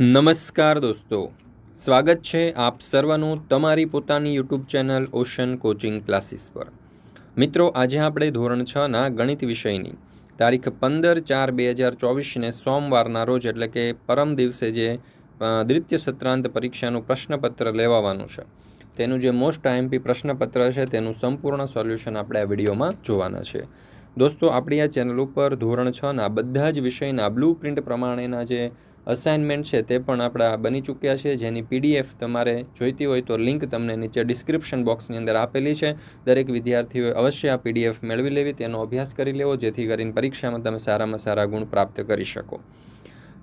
નમસ્કાર દોસ્તો. સ્વાગત છે આપ સર્વનું તમારી પોતાની YouTube channel Ocean coaching classes પર. મિત્રો, આજે આપણે ધોરણ છ ના ગણિત વિષયની તારીખ પંદર ચાર બે હજાર ચોવીસને સોમવારના રોજ એટલે કે પરમ દિવસે જે દ્વિતીય સત્રાંત પરીક્ષાનું પ્રશ્નપત્ર લેવાવાનું છે. તેનું જે મોસ્ટ આઈએમપી પ્રશ્નપત્ર છે તેનું સંપૂર્ણ સોલ્યુશન આપણે આ વિડીયોમાં જોવાના છે. દોસ્તો, આપણી આ ચેનલ ઉપર ધોરણ છના બધા જ વિષયના બ્લુ પ્રિન્ટ પ્રમાણેના જે અસાઇનમેન્ટ છે તે પણ આપણા બની ચૂક્યા છે. જેની પીડીએફ તમારે જોઈતી હોય તો લિંક તમને નીચે ડિસ્ક્રિપ્શન બોક્સની અંદર આપેલી છે. દરેક વિદ્યાર્થીઓએ અવશ્ય આ પીડીએફ મેળવી લેવી, તેનો અભ્યાસ કરી લેવો, જેથી કરીને પરીક્ષામાં તમે સારામાં સારા ગુણ પ્રાપ્ત કરી શકો.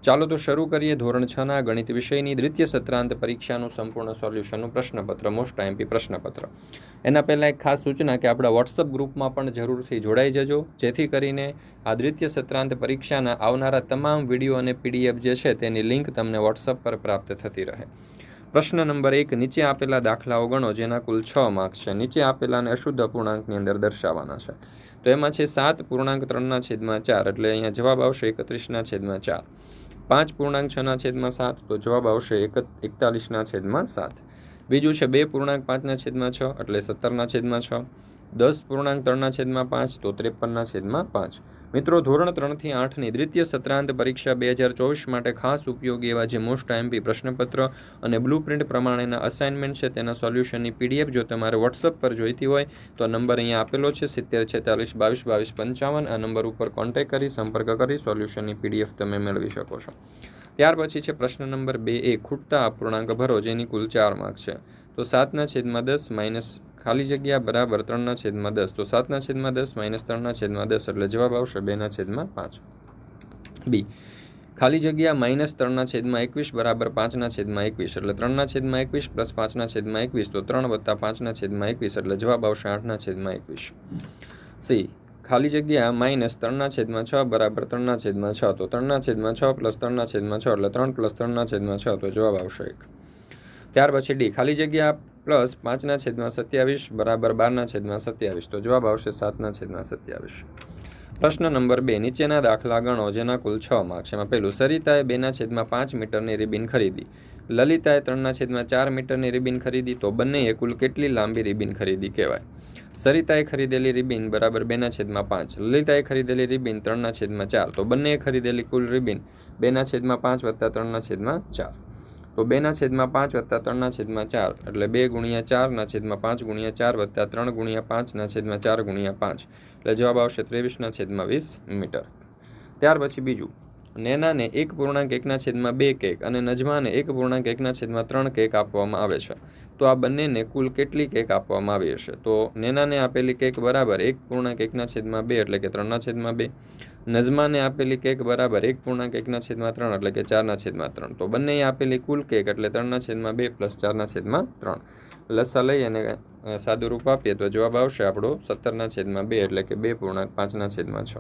ચાલો તો શરૂ કરીએ ધોરણ છના ગણિત વિષયની દ્વિતીય સત્રાંત પરીક્ષાનું સંપૂર્ણ સોલ્યુશનનું પ્રશ્નપત્ર મોસ્ટ આઈએમપી પ્રશ્નપત્ર. એના પહેલાં એક ખાસ સૂચના કે આપણા વોટ્સઅપ ગ્રુપમાં પણ જરૂરથી જોડાઈ જજો, જેથી કરીને આ દ્વિતીય સત્રાંત પરીક્ષાના આવનારા તમામ વીડિયો અને પીડીએફ જે છે તેની લિંક તમને વોટ્સઅપ પર પ્રાપ્ત થતી રહે. પ્રશ્ન નંબર એક, નીચે આપેલા દાખલાઓ ગણો, જેના કુલ છ માર્ક છે. નીચે આપેલાને અશુદ્ધ અપૂર્ણાંકની અંદર દર્શાવવાના છે. તો એમાં છે સાત, પૂર્ણાંક ત્રણના છેદમાં ચાર, એટલે અહીંયા જવાબ આવશે એકત્રીસના છેદમાં ચાર. પાંચ પૂર્ણાંક છના છેદમાં સાત, તો જવાબ આવશે એક એકતાલીસના છેદમાં સાત. બીજું છે બે પૂર્ણાંક પાંચના છેદમાં છ, એટલે સત્તરના છેદમાં છ. દસ પૂર્ણાંક ત્રણના છેદમાં પાંચ તો ત્રેપનના છેદમાં પાંચ. મિત્રો, ધોરણ ત્રણથી આઠની દ્વિતીય સત્રાંત પરીક્ષા બે હજાર ચોવીસ માટે ખાસ ઉપયોગી એવા જે મોસ્ટ આઈએમપી પ્રશ્નપત્ર અને બ્લુ પ્રિન્ટ પ્રમાણેના અસાઇનમેન્ટ છે, તેના સોલ્યુશનની પીડીએફ જો તમારે વોટ્સઅપ પર જોઈતી હોય, તો નંબર અહીંયા આપેલો છે, સિત્તેર, છેતાલીસ, બાવીસ બાવીસ, પંચાવન. આ નંબર ઉપર કોન્ટેક કરી, સંપર્ક કરી સોલ્યુશનની પીડીએફ તમે મેળવી શકો છો. ત્યાર પછી છે પ્રશ્ન નંબર બે એ, ખૂટતા અપૂર્ણાંક ભરો, જેની કુલ ચાર માર્ક છે. તો સાતના છેદમાં દસ માઇનસ ખાલી જગ્યા બરાબર ત્રણના છેદમાં દસ. તો સાતના છેદમાં દસ માઇનસ ત્રણના છેદમાં દસ, એટલે જવાબ આવશે બેના છેદમાં પાંચ. બી ખાલી જગ્યા માઇનસ ત્રણના છેદમાં એકવીસ બરાબર પાંચના છેદમાં એકવીસ, એટલે ત્રણના છેદમાં એકવીસ પ્લસ પાંચના છેદમાં એકવીસ, તો ત્રણ વત્તા પાંચના છેદમાં એકવીસ, એટલે જવાબ આવશે આઠના છેદમાં એકવીસ. સી ખાલી જગ્યા માઇનસ ત્રણના છેદમાં છ બરાબર ત્રણના છેદમાં છ, તો ત્રણના છેદમાં છ પ્લસ ત્રણના છેદમાં છ, એટલે ત્રણ પ્લસ ત્રણના છેદમાં છ, તો જવાબ આવશે એક. ત્યાર પછી ડી ખાલી જગ્યા પ્લસ પાંચના છેદમાં સત્યાવીસ બરાબર બારના છેદમાં સત્યાવીસ. તો જવાબ આવશે સાતના છેદમાં સત્યાવીસ. પ્રશ્ન નંબર બે, નીચેના દાખલા ગણો જેના કુલ છ માર્ક્સ એમાં પહેલું, સરિતાએ બેના છેદમાં પાંચ મીટરની રિબિન ખરીદી. લલિતાએ ત્રણના છેદમાં ચાર મીટરની રિબિન ખરીદી. તો બંનેએ કુલ કેટલી લાંબી રિબિન ખરીદી કહેવાય? સરિતાએ ખરીદેલી રિબિન બરાબર બેના છેદમાં પાંચ. લલિતાએ ખરીદેલી રિબિન ત્રણના છેદમાં ચાર. તો બંનેએ ખરીદેલી કુલ રિબિન બેના છેદમાં પાંચ વત્તા ત્રણના છેદમાં ચાર. તો બેના છેદમાં પાંચ વત્તા ત્રણના છેદમાં ચાર, એટલે બે ગુણ્યા ચારના છેદમાં પાંચ ગુણ્યા ચાર વત્તા ત્રણ ગુણ્યા પાંચના છેદમાં ચાર ગુણ્યા પાંચ. એટલે જવાબ આવશે ત્રેવીસના છેદમાં વીસ મીટર. ત્યાર પછી બીજું. નેનાને એક પૂર્ણાંક એકના છેદમાં બે કેક અને નજમાને એક પૂર્ણાંક એકના છેદમાં ત્રણ કેક આપવામાં આવે છે. તો આ બંનેને કુલ કેટલી કેક આપવામાં આવી હશે? તો નેનાને આપેલી કેક બરાબર એક પૂર્ણાંક એકના છેદમાં બે, એટલે કે ત્રણના છેદમાં બે. નઝમાને આપેલી કેક બરાબર એક પૂર્ણાંક, એકના છેદમાં ત્રણ એટલે કે ચારના છેદમાં ત્રણ. તો બંને આપેલી કુલ કેક એટલે ત્રણના છેદમાં બે પ્લસ ચારના છેદમાં ત્રણ. લસ્સા લઈ અને સાદું રૂપ આપીએ તો જવાબ આવશે આપણો સત્તરના છેદમાં બે એટલે કે બે પૂર્ણાંક, પાંચના છેદમાં છ.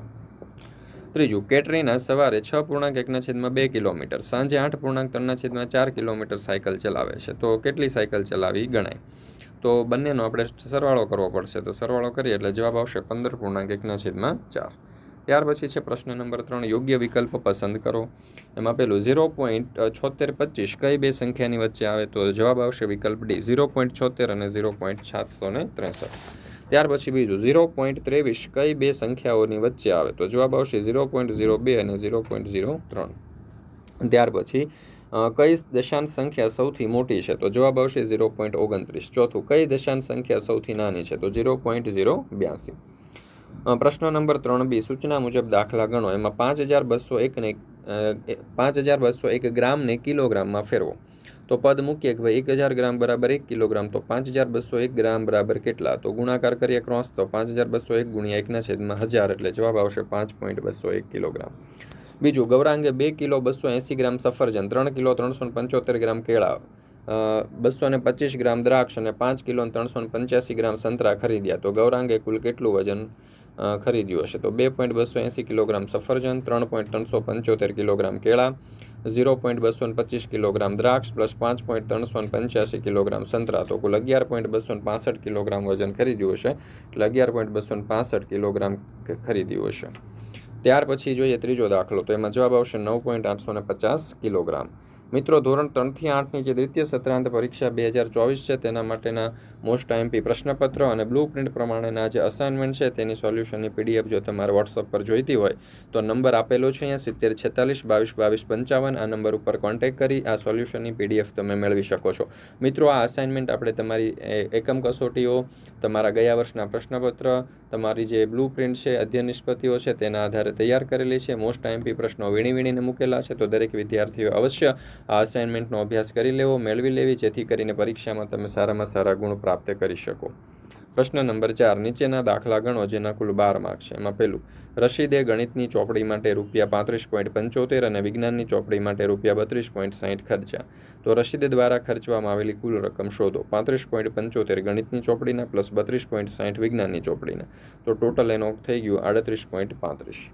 ત્રીજું, કેટરીના સવારે છ પૂર્ણાંક, એકના છેદમાં બે કિલોમીટર. સાંજે આઠ પૂર્ણાંક, ત્રણના છેદમાં ચાર કિલોમીટર સાયકલ ચલાવે છે. તો કેટલી સાયકલ ચલાવી ગણાય? તો બંનેનો આપણે સરવાળો કરવો પડશે. તો સરવાળો કરીએ એટલે જવાબ આવશે પંદર પૂર્ણાંક, એકના છેદમાં ચાર. ત્યાર પછી છે પ્રશ્ન નંબર ત્રણ, યોગ્ય વિકલ્પ પસંદ કરો. એમાં પેલું ઝીરો પોઈન્ટ છોતેર પચીસ કઈ બે સંખ્યાની વચ્ચે આવે તો જવાબ આવશે વિકલ્પ ડી ઝીરો પોઈન્ટ છોતેર અને ઝીરો પોઈન્ટ સાતસો ને ત્રેસઠ. ત્યાર પછી બીજું ઝીરો પોઈન્ટ ત્રેવીસ કઈ બે સંખ્યાઓની વચ્ચે આવે તો જવાબ આવશે ઝીરો પોઈન્ટ ઝીરો બે અને ઝીરો પોઈન્ટ ઝીરો ત્રણ. ત્યાર પછી કઈ દશાંશ સંખ્યા સૌથી મોટી છે તો જવાબ આવશે ઝીરો પોઈન્ટ ઓગણત્રીસ. ચોથું, કઈ દશાંશ સંખ્યા સૌથી નાની છે તો ઝીરો પોઈન્ટ ઝીરો બ્યાસી. પ્રશ્ન નંબર ત્રણ બી, સૂચના મુજબ દાખલા ગણો. એમાં પાંચ હજાર બસો એકને પાંચ હજાર બસો એક ગ્રામને કિલોગ્રામમાં ફેરવો. તો પદ મૂકીએ કે ભાઈ એક હજાર ગ્રામ બરાબર એક કિલોગ્રામ, તો પાંચ હજાર બસો એક ગ્રામ બરાબર કેટલા? તો ગુણાકાર કરીએ ક્રોસ, તો પાંચ હજાર બસો એક ગુણ્યા એકના છેદમાં હજાર, એટલે જવાબ આવશે પાંચ પોઈન્ટ બસો એક કિલોગ્રામ. બીજું, ગૌરાંગે બે કિલો બસો એંસી ગ્રામ સફરજન, ત્રણ કિલો ત્રણસો પંચોતેર ગ્રામ કેળા બસો ને પચીસ ગ્રામ દ્રાક્ષ અને પાંચ કિલો ત્રણસો પંચ્યાસી ગ્રામ સંતરા ખરીદ્યા. તો ગૌરાંગે કુલ કેટલું વજન ખરીદ્યું હશે. તો બે પોઈન્ટ બસો એંસી કિલોગ્રામ સફરજન, ત્રણ પોઈન્ટ ત્રણસો પંચોતેર કિલોગ્રામ કેળા, ઝીરો પોઈન્ટ બસો પચીસ કિલોગ્રામ દ્રાક્ષ પ્લસ પાંચ પોઈન્ટ ત્રણસો પંચ્યાસી કિલોગ્રામ સંતરા. તો કુલ અગિયાર પોઈન્ટ બસો પાસઠ કિલોગ્રામ વજન ખરીદ્યું હશે. એટલે અગિયાર પોઈન્ટ બસો પાસઠ કિલોગ્રામ ખરીદ્યું હશે. ત્યાર પછી જોઈએ ત્રીજો દાખલો. તો એમાં જવાબ આવશે નવ પોઈન્ટ આઠસો ને પચાસ કિલોગ્રામ. મિત્રો, ધોરણ ત્રણથી આઠની જે દ્વિતીય સત્રાંત પરીક્ષા બે હજાર ચોવીસ છે, તેના માટેના મોસ્ટ આઈએમપી પ્રશ્નપત્ર અને બ્લુ પ્રિન્ટ પ્રમાણેના જે અસાઇનમેન્ટ છે, તેની સોલ્યુશનની પીડીએફ જો તમારે વોટ્સઅપ પર જોઈતી હોય, તો નંબર આપેલો છે અહીંયા સિત્તેર છેતાલીસ બાવીસ બાવીસ પંચાવન. આ નંબર ઉપર કોન્ટેક્ટ કરી આ સોલ્યુશનની પીડીએફ તમે મેળવી શકો છો. મિત્રો, આ અસાઇનમેન્ટ આપણે તમારી એકમ કસોટીઓ, તમારા ગયા વર્ષના પ્રશ્નપત્ર, તમારી જે બ્લુ પ્રિન્ટ છે, અધ્યયન નિષ્પત્તિઓ છે, તેના આધારે તૈયાર કરેલી છે. મોસ્ટ આઈએમપી પ્રશ્નો વીણી વીણીને મૂકેલા છે, તો દરેક વિદ્યાર્થીઓ અવશ્ય આ અસાઇનમેન્ટનો અભ્યાસ કરી લેવો, મેળવી લેવી, જેથી કરીને પરીક્ષામાં તમે સારામાં સારા ગુણ પ્રાપ્ત કરી શકો. પ્રશ્ન નંબર ચાર, નીચેના દાખલા ગણો જેના કુલ બાર માર્ક છે. એમાં પહેલું, રશીદે ગણિતની ચોપડી માટે રૂપિયા પાંત્રીસ પોઈન્ટ પંચોતેર અને વિજ્ઞાનની ચોપડી માટે રૂપિયા બત્રીસ પોઈન્ટ સાહીઠ ખર્ચ્યા. તો રશીદ દ્વારા ખર્ચવામાં આવેલી કુલ રકમ શોધો. પાંત્રીસ પોઈન્ટ પંચોતેર ગણિતની ચોપડીના પ્લસ બત્રીસ પોઈન્ટ સાહીઠ વિજ્ઞાનની ચોપડીના. તો ટોટલ એનો થઈ ગયું આડત્રીસ પોઈન્ટ પાંત્રીસ.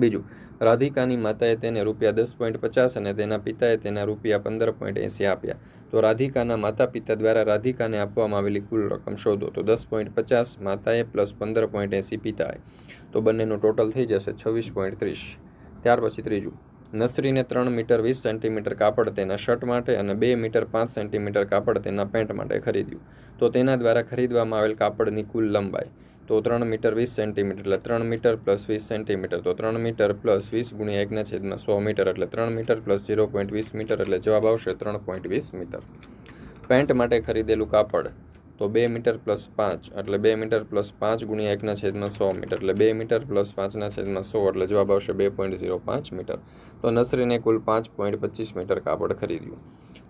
બીજું, રાધિકાની માતાએ તેને રૂપિયા દસ પોઈન્ટ પચાસ અને તેના પિતાએ તેના રૂપિયા પંદર પોઈન્ટ એંસી આપ્યા. તો રાધિકાના માતા પિતા દ્વારા રાધિકાને આપવામાં આવેલી કુલ રકમ શોધો. તો દસ પોઈન્ટ પચાસ, માતાએ પ્લસ પંદર પોઈન્ટ એંસી પિતાએ. તો બંનેનું ટોટલ થઈ જશે છવ્વીસ પોઈન્ટ ત્રીસ. ત્યાર પછી ત્રીજું, નસરીને ત્રણ મીટર વીસ સેન્ટીમીટર કાપડ તેના શર્ટ માટે અને બે મીટર પાંચ સેન્ટીમીટર કાપડ તેના પેન્ટ માટે ખરીદ્યું. તો તેના દ્વારા ખરીદવામાં આવેલ કાપડની કુલ લંબાઈ તો ત્રણ મીટર વીસ સેન્ટીમીટર એટલે ત્રણ મીટર પ્લસ વીસ સેન્ટીમીટર. તો ત્રણ મીટર પ્લસ વીસ ગુણ્યા એકના છેદમાં સો મીટર એટલે ત્રણ મીટર પ્લસ ઝીરો પોઈન્ટ વીસ મીટર એટલે જવાબ આવશે ત્રણ પોઈન્ટ વીસ મીટર. પેન્ટ માટે ખરીદેલું કાપડ તો બે મીટર પ્લસ પાંચ એટલે બે મીટર પ્લસ પાંચ ગુણ્યા એકના છેદમાં સો મીટર એટલે બે મીટર પ્લસ પાંચના છેદમાં સો એટલે જવાબ આવશે બે પોઈન્ટ ઝીરો પાંચ મીટર. તો નસરીને કુલ પાંચ પોઈન્ટ પચીસ મીટર કાપડ ખરીદ્યું.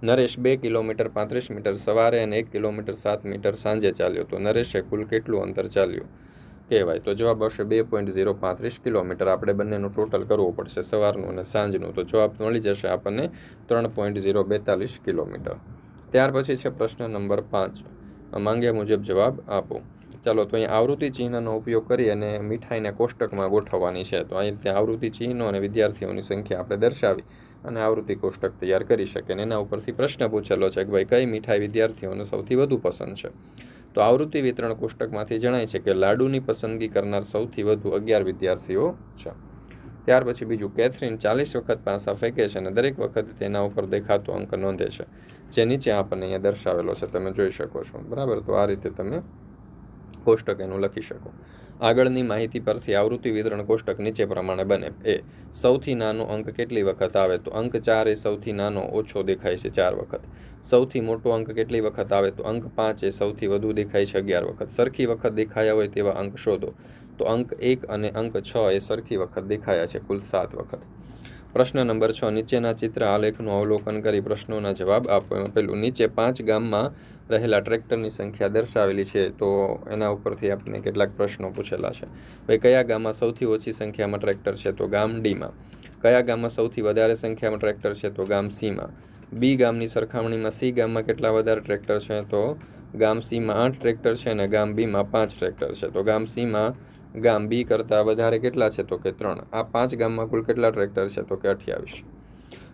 નરેશ બે કિલોમીટર પાંત્રીસ મીટર સવારે અને એક કિલોમીટર સાત મીટર સાંજે ચાલ્યો. તો નરેશે કુલ કેટલું અંતર ચાલ્યું? કહેવાય તો જવાબ આવશે બે પોઈન્ટ ઝીરો પાંત્રીસ કિલોમીટર. આપણે બંનેનું ટોટલ કરવું પડશે સવારનું અને સાંજનું. તો જવાબ મળી જશે આપણને ત્રણ પોઈન્ટ ઝીરો બેતાલીસ કિલોમીટર. ત્યાર પછી છે પ્રશ્ન નંબર પાંચ. માંગ્યા મુજબ જવાબ આપો. ચાલો તો અહીં આવૃત્તિ ચિહ્નનો ઉપયોગ કરી અને મીઠાઈને કોષ્ટકમાં ગોઠવવાની છે. તો અહીં રીતે આવૃત્તિ ચિહ્નો અને વિદ્યાર્થીઓની સંખ્યા આપણે દર્શાવી અને આવૃત્તિ કોષ્ટક તૈયાર કરી શકીએ અને એના ઉપરથી પ્રશ્ન પૂછેલો છે કે ભાઈ કઈ મીઠાઈ વિદ્યાર્થીઓને સૌથી વધુ પસંદ છે? તો આવૃત્તિ વિતરણ કોષ્ટકમાંથી જણાય છે કે લાડુની પસંદગી કરનાર સૌથી વધુ અગિયાર વિદ્યાર્થીઓ છે. ત્યાર પછી બીજું, કેથરીન ચાલીસ વખત પાસા ફેંકે છે અને દરેક વખત તેના ઉપર દેખાતો અંક નોંધે છે. જે નીચે આપણને અહીંયા દર્શાવેલો છે, તમે જોઈ શકો છો. બરાબર? તો આ રીતે તમે કોષ્ટક એનું લખી શકો. આગળની માહિતી પરથી આવૃત્તિ વિતરણ કોષ્ટક નીચે પ્રમાણે બને. એ, સૌથી નાનો અંક કેટલી વખત આવે? તો અંક ચાર એ સૌથી નાનો, ઓછો દેખાય છે ચાર વખત. સૌથી મોટો અંક કેટલી વખત આવે? તો અંક પાંચ એ સૌથી વધુ દેખાય છે અગિયાર વખત. સરખી વખત દેખાયા હોય તેવા અંક શોધો. તો અંક એક અને અંક છ એ સરખી વખત દેખાયા છે કુલ સાત વખત. પ્રશ્ન નંબર છ, નીચેના ચિત્ર આલેખનું અવલોકન કરી પ્રશ્નોના જવાબ આપો. એમાં પેલું નીચે પાંચ ગામમાં રહેલા ટ્રેક્ટરની સંખ્યા દર્શાવેલી છે. તો એના ઉપરથી આપને કેટલાક પ્રશ્નો પૂછેલા છે. ભાઈ, કયા ગામમાં સૌથી ઓછી સંખ્યામાં ટ્રેક્ટર છે? તો ગામ ડીમાં કયા ગામમાં સૌથી વધારે સંખ્યામાં ટ્રેક્ટર છે? તો ગામ સીમાં બી ગામની સરખામણીમાં સી ગામમાં કેટલા વધારે ટ્રેક્ટર છે? તો ગામ સીમાં આઠ ટ્રેક્ટર છે અને ગામ બીમાં પાંચ ટ્રેક્ટર છે. તો ગામ સીમાં ગામ બી કરતાં વધારે કેટલા છે તો કે ત્રણ? આ પાંચ ગામમાં કુલ કેટલા ટ્રેક્ટર છે તો કે અઠ્યાવીસ.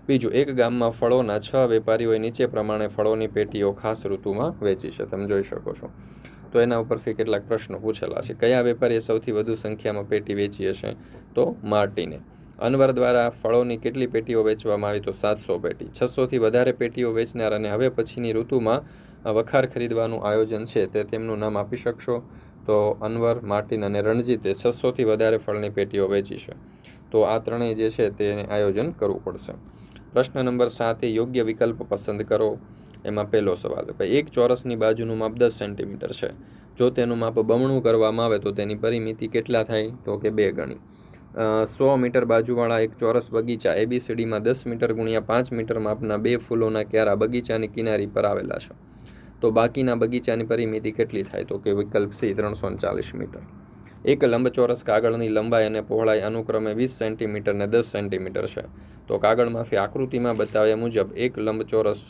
બીજું, એક ગામમાં ફળોના છ વેપારીઓએ નીચે પ્રમાણે ફળોની પેટીઓ ખાસ ઋતુમાં વેચી છે. તમે જોઈ શકો છો. તો એના ઉપરથી કેટલાક પ્રશ્નો પૂછેલા છે. કયા વેપારીએ સૌથી વધુ સંખ્યામાં પેટી વેચી હશે? તો માર્ટીને. અનવર દ્વારા ફળોની કેટલી પેટીઓ વેચવામાં આવી? તો સાતસો પેટી. છસોથી વધારે પેટીઓ વેચનાર અને હવે પછીની ઋતુમાં વખાર ખરીદવાનું આયોજન છે તે તેમનું નામ આપી શકશો? તો અનવર, માર્ટિન અને રણજીતે છસોથી વધારે ફળની પેટીઓ વેચી છે. તો આ ત્રણેય જે છે તેને આયોજન કરવું પડશે. પ્રશ્ન નંબર સાત, યોગ્ય વિકલ્પ પસંદ કરો. એમાં પહેલો સવાલ ભાઈ એક ચોરસની બાજુનું માપ દસ સેન્ટીમીટર છે. જો તેનું માપ બમણું કરવામાં આવે તો તેની પરિમિતિ કેટલા થાય? તો કે બે ગણી. સો મીટર બાજુવાળા એક ચોરસ બગીચા એબીસીડીમાં દસ મીટર ગુણ્યા પાંચ મીટર માપના બે ફૂલોના ક્યારા બગીચાની કિનારી પર આવેલા છે. તો બાકીના બગીચાની પરિમિતિ કેટલી થાય? તો કે વિકલ્પ સી, ત્રણસો ચાલીસ મીટર. એક લંબચોરસ કાગળની લંબાઈ અને પહોળાઈ અનુક્રમે વીસ સેન્ટીમીટર ને દસ સેન્ટીમીટર છે. તો કાગળમાંથી આકૃતિમાં બતાવ્યા મુજબ એક લંબચોરસ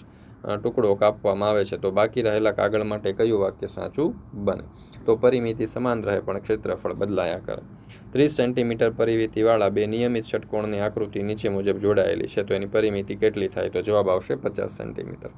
ટુકડો કાપવામાં આવે છે. તો બાકી રહેલા કાગળ માટે કયું વાક્ય સાચું બને? તો પરિમિતિ સમાન રહે પણ ક્ષેત્રફળ બદલાયા કરે. ત્રીસ સેન્ટીમીટર પરિમિતિવાળા બે નિયમિત ષટકોણની આકૃતિ નીચે મુજબ જોડાયેલી છે. તો એની પરિમિતિ કેટલી થાય? તો જવાબ આવશે પચાસ સેન્ટીમીટર.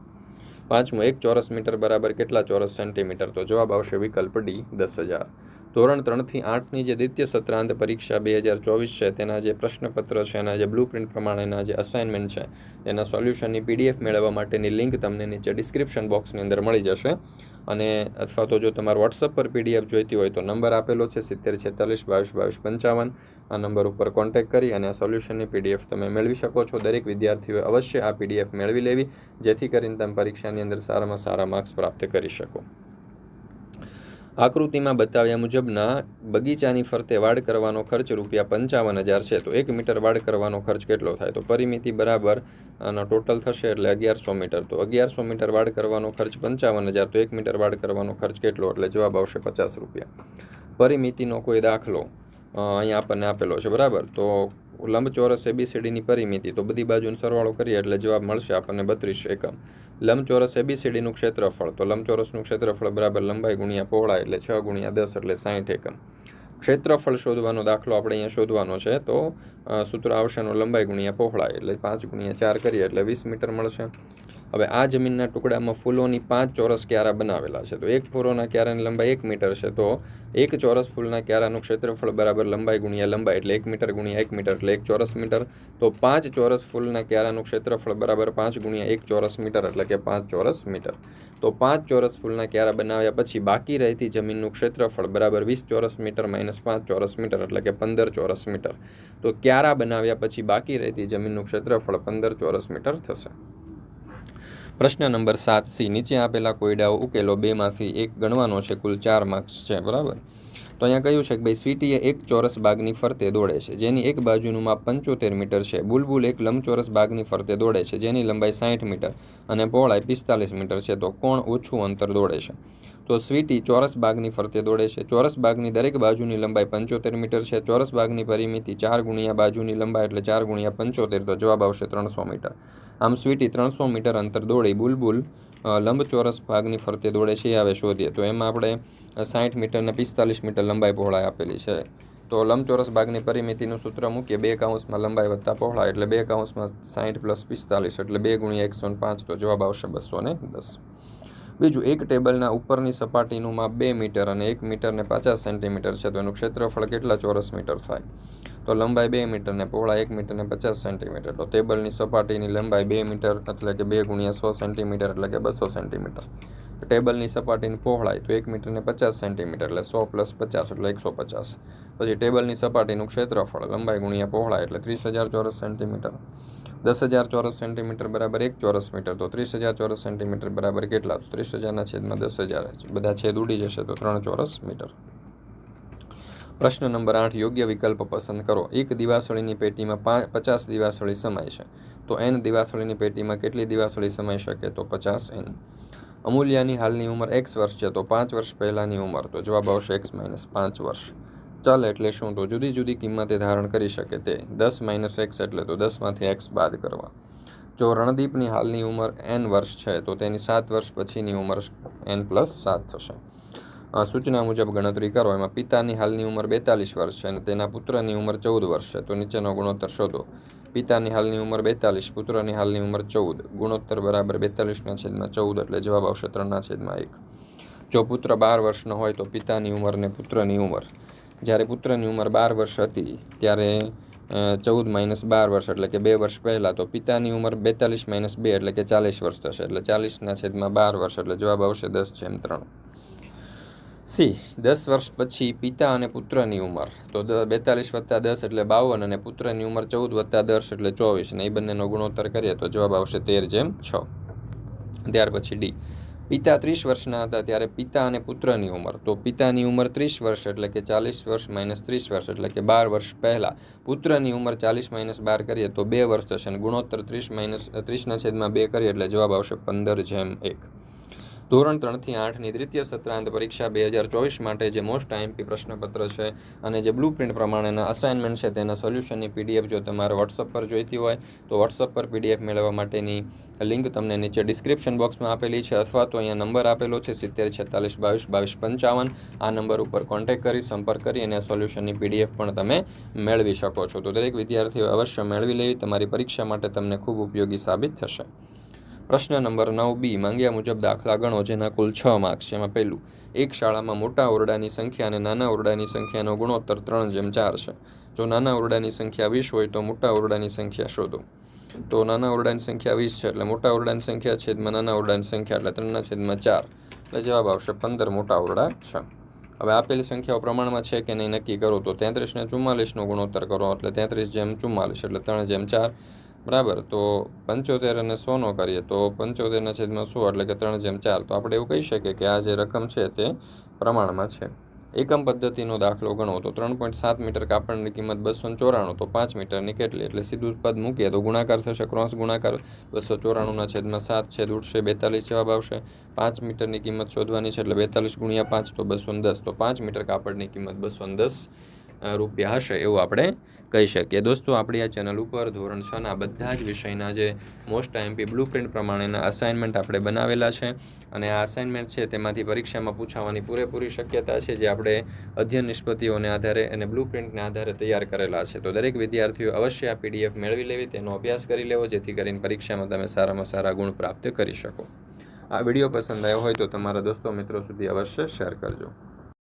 પાંચમું, એક ચોરસ મીટર બરાબર કેટલા ચોરસ સેન્ટીમીટર? તો જવાબ આવશે વિકલ્પ ડી, દસ હજાર. ધોરણ ત્રણથી આઠની જે દ્વિતીય સત્રાંત પરીક્ષા બે હજાર ચોવીસ છે, તેના જે પ્રશ્નપત્ર છે, એના જે બ્લુ પ્રિન્ટ પ્રમાણેના જે અસાઇનમેન્ટ છે, તેના સોલ્યુશનની પીડીએફ મેળવવા માટેની લિંક તમને નીચે ડિસ્ક્રિપ્શન બોક્સની અંદર મળી જશે. અને અથવા તો જો તમારે વોટ્સઅપ પર પીડીએફ જોઈતી હોય તો નંબર આપેલો છે સિત્તેર છેતાલીસ બાવીસ બાવીસ પંચાવન. આ નંબર ઉપર કોન્ટેક્ટ કરી અને આ સોલ્યુશનની પીડીએફ તમે મેળવી શકો છો. દરેક વિદ્યાર્થીઓએ અવશ્ય આ પીડીએફ મેળવી લેવી, જેથી કરીને તમે પરીક્ષાની અંદર સારામાં સારા માર્ક્સ પ્રાપ્ત કરી શકો. આકૃતિમાં બતાવ્યા મુજબના બગીચાની ફરતે વાડ કરવાનો ખર્ચ રૂપિયા પંચાવન હજાર છે. તો એક મીટર વાડ કરવાનો ખર્ચ કેટલો થાય? તો પરિમિતિ બરાબર આનો ટોટલ થશે એટલે અગિયારસો મીટર. તો અગિયારસો મીટર વાડ કરવાનો ખર્ચ પંચાવન હજાર. તો એક મીટર વાડ કરવાનો ખર્ચ કેટલો? એટલે જવાબ આવશે પચાસ રૂપિયા. પરિમિતિનો કોઈ દાખલો અહીંયા આપણને આપેલો છે. બરાબર? તો લંબચોરસ એબીસીડીની પરિમિતિ. તો બધી બાજુનો સરવાળો કરીએ એટલે જવાબ મળશે આપણને બત્રીસ એકમ. લંબચોરસ એબીસીડીનું ક્ષેત્રફળ. તો લંબચોરસનું ક્ષેત્રફળ બરાબર લંબાઈ ગુણ્યા પહોળા એટલે છ ગુણ્યા દસ એટલે સાહીઠ એકમ. ક્ષેત્રફળ શોધવાનો દાખલો આપણે અહીંયા શોધવાનો છે. તો સૂત્ર આવશેનો લંબાઈ ગુણ્યા પહોળાઈ એટલે પાંચ ગુણ્યા ચાર કરીએ એટલે વીસ મીટર મળશે. હવે આ જમીનના ટુકડામાં ફૂલોની પાંચ ચોરસ ક્યારા બનાવેલા છે. તો એક ફૂલોના ક્યારાની લંબાઈ એક મીટર છે. તો એક ચોરસ ફૂલના ક્યારાનું ક્ષેત્રફળ બરાબર લંબાઈ ગુણ્યા લંબાઈ એટલે એક મીટર ગુણ્યા એક મીટર એટલે એક ચોરસ મીટર. તો પાંચ ચોરસ ફૂલના ક્યારાનું ક્ષેત્રફળ બરાબર પાંચ ગુણ્યા એક ચોરસ મીટર એટલે કે પાંચ ચોરસ મીટર. તો પાંચ ચોરસ ફૂલના ક્યારા બનાવ્યા પછી બાકી રહેતી જમીનનું ક્ષેત્રફળ બરાબર વીસ ચોરસ મીટર માઇનસ પાંચ ચોરસ મીટર એટલે કે પંદર ચોરસ મીટર. તો ક્યારા બનાવ્યા પછી બાકી રહેતી જમીનનું ક્ષેત્રફળ પંદર ચોરસ મીટર થશે. પ્રશ્ન નંબર સાત સી, નીચે આપેલા કોયડાઓ ઉકેલો બેમાંથી એક ગણવાનો છે, કુલ ચાર માર્ક્સ છે, બરાબર? તો અહીંયા કહ્યું છે કે ભાઈ સ્વીટીએ એક ચોરસ બાગની ફરતે દોડે છે, જેની એક બાજુનું માપ પંચોતેર મીટર છે, બુલબુલ એક લંબચોરસ બાગની ફરતે દોડે છે, જેની લંબાઈ સાઠ મીટર અને પહોળાઈ પિસ્તાલીસ મીટર છે, તો કોણ ઓછું અંતર દોડે છે? તો સ્વીટી ચોરસ બાગની ફરતે દોડે છે, ચોરસ બાગની દરેક બાજુની લંબાઈ પંચોતેર મીટર છે, ચોરસ બાગની પરિમિતિ ચાર ગુણ્યા બાજુની લંબાઈ એટલે ચાર ગુણ્યા પંચોતેર, તો જવાબ આવશે ત્રણસો મીટર. આમ સ્વીટી ત્રણસો મીટર અંતર દોડી, બુલબુલ લંબચોરસ ભાગની ફરતે દોડે છે એ હવે શોધીએ. તો એમાં આપણે સાઠ મીટર અને પિસ્તાલીસ મીટર લંબાઈ પહોળાઈ આપેલી છે. તો લંબચોરસ ભાગની પરિમિતિનું સૂત્ર મૂકીએ. બે કાઉન્સમાં લંબાઈ વધતા પહોળાઈ, એટલે બે કાઉન્સમાં સાઠ પ્લસ પિસ્તાલીસ, એટલે બે ગુણ્યા એકસો ને પાંચ. તો જવાબ આવશે બસો ને દસ. બીજું, એક ટેબલના ઉપરની સપાટીનું માપ બે મીટર અને એક મીટરને પચાસ સેન્ટીમીટર છે, તો એનું ક્ષેત્રફળ કેટલા ચોરસ મીટર થાય? તો લંબાઈ બે મીટર ને પહોળા એક મીટર ને પચાસ સેન્ટીમીટર. તો ટેબલની સપાટીની લંબાઈ બે મીટર એટલે કે બે ગુણ્યા સો સેન્ટીમીટર એટલે કે બસો સેન્ટીમીટર. ટેબલની સપાટીની પહોળાઈ, તો એક મીટરને પચાસ સેન્ટીમીટર એટલે સો પ્લસ પચાસ એટલે એકસો પચાસ. પછી ટેબલની સપાટીનું ક્ષેત્રફળ, લંબાઈ ગુણ્યા પહોળાઈ એટલે ત્રીસ હજાર ચોરસ સેન્ટીમીટર. દસ હજાર ચોરસ સેન્ટીમીટર બરાબર એક ચોરસ મીટર, તો ત્રીસ હજાર ચોરસ સેન્ટીમીટર બરાબર કેટલા? તો ત્રીસ હજારના છેદમાં દસ હજાર બધા છેદ ઉડી જશે તો ત્રણ ચોરસ મીટર. પ્રશ્ન નંબર આઠ, યોગ્ય વિકલ્પ પસંદ કરો. એક દિવાસળીની પેટીમાં પાંચ પચાસ દિવાસળી સમાય છે. તો એન દિવાસળીની પેટીમાં કેટલી દિવાસળી સમાઈ શકે? તો પચાસ એન અમૂલ્યાની હાલની ઉંમર એક્સ વર્ષ છે, તો પાંચ વર્ષ પહેલાંની ઉંમર. તો જવાબ આવશે એક્સ માઇનસ પાંચ વર્ષ. ચલ એટલે શું તો જુદી જુદી કિંમતે ધારણ કરી શકે તે? દસ માઇનસ એક્સ એટલે તો દસમાંથી એક્સ બાદ કરવા. જો રણદીપની હાલની ઉંમર એન વર્ષ છે, તો તેની સાત વર્ષ પછીની ઉંમર એન પ્લસ સાત થશે. સૂચના મુજબ ગણતરી કરો. એમાં પિતાની હાલની ઉંમર બેતાલીસ વર્ષ છે અને તેના પુત્રની ઉંમર ચૌદ વર્ષ છે, તો નીચેનો ગુણોત્તર શોધો. પિતાની હાલની ઉંમર બેતાલીસ, પુત્રની હાલની ઉંમર ચૌદ. ગુણોત્તર બરાબર બેતાલીસના છેદમાં ચૌદ એટલે જવાબ આવશે ત્રણના છેદમાં એક. જો પુત્ર બાર વર્ષનો હોય તો પિતાની ઉંમર ને પુત્રની ઉંમર. જ્યારે પુત્રની ઉંમર બાર વર્ષ હતી, ત્યારે ચૌદ માઇનસ બાર વર્ષ એટલે કે બે વર્ષ પહેલાં, તો પિતાની ઉંમર બેતાલીસ માઇનસ બે એટલે કે ચાલીસ વર્ષ થશે. એટલે ચાલીસના છેદમાં બાર વર્ષ એટલે જવાબ આવશે દસ જેમ ત્રણ. સી, દસ વર્ષ પછી પિતા અને પુત્રની ઉંમર. તો બેતાલીસ વત્તા દસ એટલે બાવન અને પુત્રની ઉંમર ચૌદ વત્તા દસ એટલે ચોવીસ. ને એ બંનેનો ગુણોત્તર કરીએ તો જવાબ આવશે તેર જેમ છ. ત્યાર પછી ડી. પિતા ત્રીસ વર્ષના હતા ત્યારે પિતા અને પુત્રની ઉંમર. તો પિતાની ઉંમર ત્રીસ વર્ષ એટલે કે ચાલીસ વર્ષ માઇનસ ત્રીસ વર્ષ એટલે કે બાર વર્ષ પહેલાં. પુત્રની ઉંમર ચાલીસ માઇનસ બાર કરીએ તો બે વર્ષ થશે અને ગુણોત્તર ત્રીસ માઇનસ, ત્રીસના છેદમાં બે કરીએ એટલે જવાબ આવશે પંદર જેમ એક. ધોરણ ત્રણથી આઠની દ્વિતીય સત્રાંત પરીક્ષા બે હજાર ચોવીસ માટે જે મોસ્ટ આઈએમપી પ્રશ્નપત્ર છે અને જે બ્લુ પ્રિન્ટ પ્રમાણેના અસાઇનમેન્ટ છે તેના સોલ્યુશનની પીડીએફ જો તમારે વોટ્સઅપ પર જોઈતી હોય, તો વોટ્સઅપ પર પીડીએફ મેળવવા માટેની લિંક તમને નીચે ડિસ્ક્રિપ્શન બોક્સમાં આપેલી છે અથવા તો અહીંયા નંબર આપેલો છે સિત્તેર છેતાલીસ બાવીસ બાવીસ પંચાવન. આ નંબર ઉપર કોન્ટેક્ટ કરી, સંપર્ક કરી અને સોલ્યુશનની પીડીએફ પણ તમે મેળવી શકો છો. તો દરેક વિદ્યાર્થીઓ અવશ્ય મેળવી લેવી. તમારી પરીક્ષા માટે તમને ખૂબ ઉપયોગી સાબિત થશે. પ્રશ્ન નંબર નવ બી, માંગ્યા મુજબ દાખલા ગણો, જેના કુલ છ માર્ક્સ છે એમાં પહેલું, એક શાળામાં મોટા ઓરડાની સંખ્યા અને નાના ઓરડાની સંખ્યાનો ગુણોત્તર ત્રણ જેમ ચાર છે. જો નાના ઓરડાની સંખ્યા વીસ હોય તો મોટા ઓરડાની સંખ્યા શોધો. તો નાના ઓરડાની સંખ્યા વીસ છે એટલે મોટા ઓરડાની સંખ્યા છેદમાં નાના ઓરડાની સંખ્યા એટલે ત્રણના છેદમાં ચાર. એટલે જવાબ આવશે પંદર મોટા ઓરડા છે. હવે આપેલી સંખ્યાઓ પ્રમાણમાં છે કે નહીં નક્કી કરો તો તેત્રીસને ચુમ્માલીસનો ગુણોત્તર કરો એટલે તેત્રીસ જેમ ચુમ્માલીસ એટલે ત્રણ જેમ ચાર. બરાબર? તો પંચોતેર અને સોનો કરીએ તો પંચોતેરના છેદમાં સો એટલે કે ત્રણ જેમ ચાર. તો આપણે એવું કહી શકીએ કે આ જે રકમ છે તે પ્રમાણમાં છે. એકમ પદ્ધતિનો દાખલો ગણો તો ત્રણ પોઈન્ટ સાત મીટર કાપડની કિંમત બસો ચોરાણું, તો પાંચ મીટરની કેટલી? એટલે સીધું પદ મૂકીએ તો ગુણાકાર થશે, ક્રોસ ગુણાકાર, બસો ચોરાણુંના છેદમાં સાત છેદ ઉઠશે બેતાલીસ જવાબ આવશે. પાંચ મીટરની કિંમત શોધવાની છે એટલે બેતાલીસ ગુણ્યા પાંચ તો બસો દસ. તો પાંચ મીટર કાપડની કિંમત બસો દસ રૂપિયા હશે એવું આપણે કહી શકીએ. દોસ્તો, આપણી આ ચેનલ ઉપર ધોરણ છના બધા જ વિષયના જે મોસ્ટ આઈએમપી બ્લુ પ્રિન્ટ પ્રમાણેના અસાઇનમેન્ટ આપણે બનાવેલા છે અને આ અસાઇનમેન્ટ છે તેમાંથી પરીક્ષામાં પૂછાવાની પૂરેપૂરી શક્યતા છે જે આપણે અધ્યયન નિષ્પત્તિઓને આધારે અને બ્લુ પ્રિન્ટને આધારે તૈયાર કરેલા છે. તો દરેક વિદ્યાર્થીઓ અવશ્ય આ પીડીએફ મેળવી લેવી, તેનો અભ્યાસ કરી લેવો, જેથી કરીને પરીક્ષામાં તમે સારામાં સારા ગુણ પ્રાપ્ત કરી શકો. આ વીડિયો પસંદ આવ્યો હોય તો તમારા દોસ્તો મિત્રો સુધી અવશ્ય શેર કરજો.